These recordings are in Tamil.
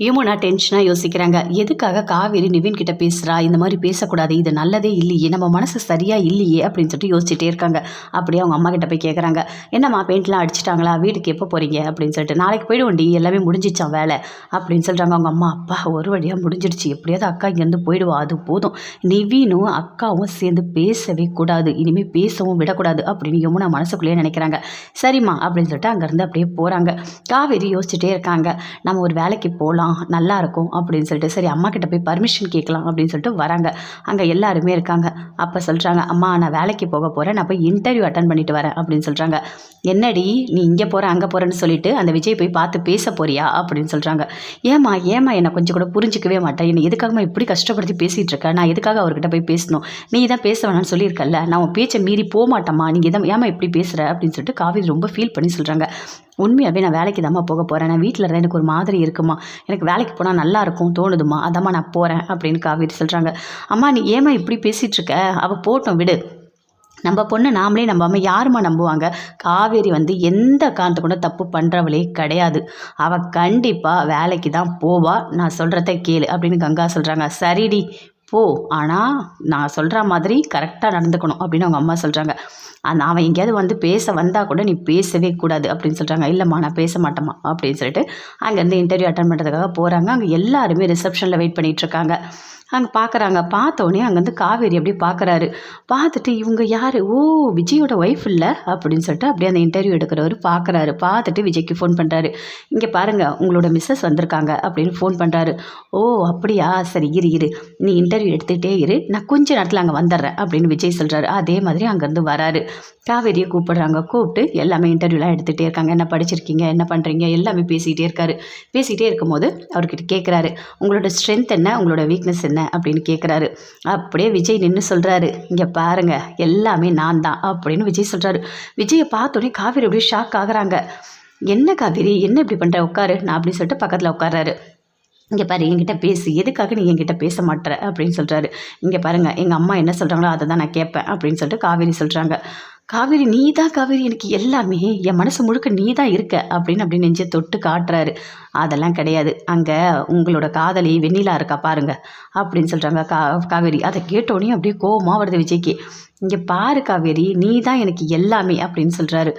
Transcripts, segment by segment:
யமுனா டென்ஷனாக யோசிக்கிறாங்க. எதுக்காக காவேரி நிவின் கிட்ட பேசுகிறா இந்த மாதிரி பேசக்கூடாது. இது நல்லதே இல்லையே. நம்ம மனசு சரியாக இல்லையே அப்படின்னு சொல்லிட்டு யோசிச்சுட்டே இருக்காங்க. அப்படியே அவங்க அம்மா கிட்ட போய் கேட்குறாங்க என்னம்மா பெயிண்ட்லாம் அடிச்சிட்டாங்களா? வீட்டுக்கு எப்போ போகிறீங்க அப்படின்னு சொல்லிட்டு நாளைக்கு போயிடுவோண்டி. எல்லாமே முடிஞ்சிச்சான் வேலை? அப்படின்னு சொல்கிறாங்க அவங்க அம்மா. அப்பா ஒரு வழியாக முடிஞ்சிடுச்சு. எப்படியாவது அக்கா இங்கேருந்து போயிடுவா. அது போதும். நிவினும் அக்காவும் சேர்ந்து பேசவே கூடாது. இனிமேல் பேசவும் விடக்கூடாது. அப்படின்னு யமுனா மனசுக்குள்ளேயே நினைக்கிறாங்க. சரிம்மா. அப்படின்னு சொல்லிட்டு அங்கேருந்து அப்படியே போகிறாங்க காவேரி யோசிச்சுட்டே இருக்காங்க. நம்ம ஒரு வேலைக்கு போகலாம் நல்லா இருக்கும் அப்படின்னு சொல்லிட்டு சரி அம்மா கிட்ட போய் பர்மிஷன் கேட்கலாம் அப்படின்னு சொல்லிட்டு வராங்க. அங்கே எல்லாருமே இருக்காங்க. அப்போ சொல்கிறாங்க அம்மா நான் வேலைக்கு போக போகிறேன் நான் போய் இன்டர்வியூ அட்டன் பண்ணிட்டு வரேன். அப்படின்னு சொல்கிறாங்க என்னடி நீ இங்கே போகிற அங்கே போகிறேன்னு சொல்லிட்டு அந்த விஜய் போய் பார்த்து பேச போறியா? அப்படின்னு சொல்கிறாங்க ஏம்மா ஏம்மா என்னை கொஞ்சம் கூட புரிஞ்சிக்கவே மாட்டேன் என்னை எதுக்காகமா இப்படி கஷ்டப்படுத்தி பேசிகிட்டு இருக்கேன் நான் எதுக்காக அவர்கிட்ட போய் பேசணும்? நீ தான் பேச வேணாம்னு சொல்லியிருக்கல்ல. நான் உன் பேச்சை மீறி போக மாட்டேம்மா நீங்கள் தான் ஏமா இப்படி பேசுகிற அப்படின்னு சொல்லிட்டு காவேரி ரொம்ப ஃபீல் பண்ணி சொல்கிறாங்க உண்மையாகவே நான் வேலைக்கு தாம்மா போக போகிறேன் நான் வீட்டில் இருந்தால் எனக்கு ஒரு மாதிரி இருக்குமா? எனக்கு வேலைக்கு போனால் நல்லா இருக்கும் தோணுதுமா? அதாம்மா நான் போகிறேன் அப்படின்னு காவேரி சொல்கிறாங்க அம்மா நீ ஏம்மா இப்படி பேசிகிட்ருக்க அவள் போட்டோம் விடு. நம்ம பொண்ணு நாமளே நம்பாமல் யாரும்மா நம்புவாங்க? காவேரி வந்து எந்த காரணத்தை கூட தப்பு பண்ணுறவளே கிடையாது. அவள் கண்டிப்பாக வேலைக்கு தான் போவா. நான் சொல்கிறத கேளு அப்படின்னு கங்கா சொல்கிறாங்க சரிடி போ ஆனால் நான் சொல்கிற மாதிரி கரெக்டாக நடந்துக்கணும் அப்படின்னு அவங்க அம்மா சொல்கிறாங்க அந்த அவன் எங்கேயாவது வந்து பேச வந்தால் கூட நீ பேசவே கூடாது அப்படின்னு சொல்கிறாங்க இல்லைம்மா நான் பேச மாட்டேம்மா அப்படின்னு சொல்லிட்டு அங்கேருந்து இன்டர்வியூ அட்டன் பண்ணுறதுக்காக போகிறாங்க அங்கே எல்லாருமே ரிசப்ஷனில் வெயிட் பண்ணிகிட்ருக்காங்க அங்கே பார்க்குறாங்க பார்த்தோன்னே அங்கேருந்து காவேரி அப்படியே பார்க்குறாரு பார்த்துட்டு இவங்க யார்? ஓ விஜயோட ஒய்ஃப் இல்லை? அப்படின்னு சொல்லிட்டு அப்படியே அந்த இன்டர்வியூ எடுக்கிறவர் பார்க்குறாரு பார்த்துட்டு விஜய்க்கு ஃபோன் பண்ணுறாரு இங்கே பாருங்கள் உங்களோட மிஸ்ஸஸ் வந்திருக்காங்க. அப்படின்னு ஃபோன் பண்ணுறாரு ஓ அப்படியா? சரி இரு இரு. நீ இன்டர்வியூ எடுத்துகிட்டே இரு. நான் கொஞ்ச நேரத்தில் அங்கே வந்துடுறேன். அப்படின்னு விஜய் சொல்கிறாரு அதே மாதிரி அங்கேருந்து வராரு. காவேரியை கூப்பிடுறாங்க. கூப்பிட்டு எல்லாமே இன்டர்வியூலாம் எடுத்துகிட்டே இருக்காங்க. என்ன படிச்சிருக்கீங்க? என்ன பண்ணுறீங்க எல்லாமே பேசிகிட்டே இருக்காரு. பேசிகிட்டே இருக்கும்போது அவர்கிட்ட கேட்குறாரு உங்களோட ஸ்ட்ரென்த் என்ன? உங்களோட வீக்னஸ் என்ன? அப்படின்னு கேட்குறாரு அப்படியே விஜய் நின்று சொல்கிறாரு இங்கே பாருங்க எல்லாமே நான் தான் அப்படின்னு விஜய் சொல்கிறாரு விஜயை பார்த்தோன்னே காவேரி அப்படியே ஷாக் ஆகுறாங்க. என்ன காவேரி என்ன இப்படி பண்ணுற உட்காரு நான் அப்படின்னு சொல்லிட்டு பக்கத்தில் உட்காராரு இங்கே பாரு என்கிட்ட பேசு. எதுக்காக நீ என்கிட்ட பேச மாட்டேற அப்படின்னு சொல்கிறாரு இங்கே பாருங்கள் எங்கள் அம்மா என்ன சொல்கிறாங்களோ அதை தான் நான் கேட்பேன் அப்படின்னு சொல்லிட்டு காவேரி சொல்கிறாங்க காவேரி நீ தான் காவேரி எனக்கு எல்லாமே. என் மனசு முழுக்க நீ தான் இருக்க அப்படின்னு அப்படி நெஞ்சை தொட்டு காட்டுறாரு. அதெல்லாம் கிடையாது. அங்கே உங்களோட காதலி வெண்ணிலா இருக்கா பாருங்க அப்படின்னு சொல்கிறாங்க கா காவேரி. அதை கேட்டோடனே அப்படியே கோபமாக வருது விஜய்க்கு. இங்கே பாரு காவேரி நீ தான் எனக்கு எல்லாமே அப்படின்னு சொல்கிறாரு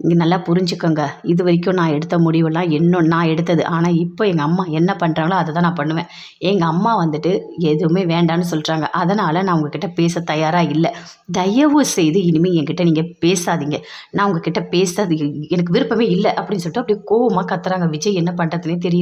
இங்கே நல்லா புரிஞ்சுக்கோங்க. இது வரைக்கும் நான் எடுத்த முடிவெல்லாம் இன்னும் நான் எடுத்தது. ஆனால் இப்போ எங்கள் அம்மா என்ன பண்ணுறாங்களோ அதை தான் நான் பண்ணுவேன். எங்கள் அம்மா வந்துட்டு எதுவுமே வேண்டான்னு சொல்கிறாங்க அதனால் நான் உங்ககிட்ட பேச தயாராக இல்லை. தயவு செய்து இனிமேல் என்கிட்ட நீங்கள் பேசாதீங்க. நான் உங்ககிட்ட பேசாது எனக்கு விருப்பமே இல்லை அப்படின்னு சொல்லிட்டு அப்படியே கோவமாக கத்துறாங்க. விஜய் என்ன பண்ணுறதுனே தெரியும்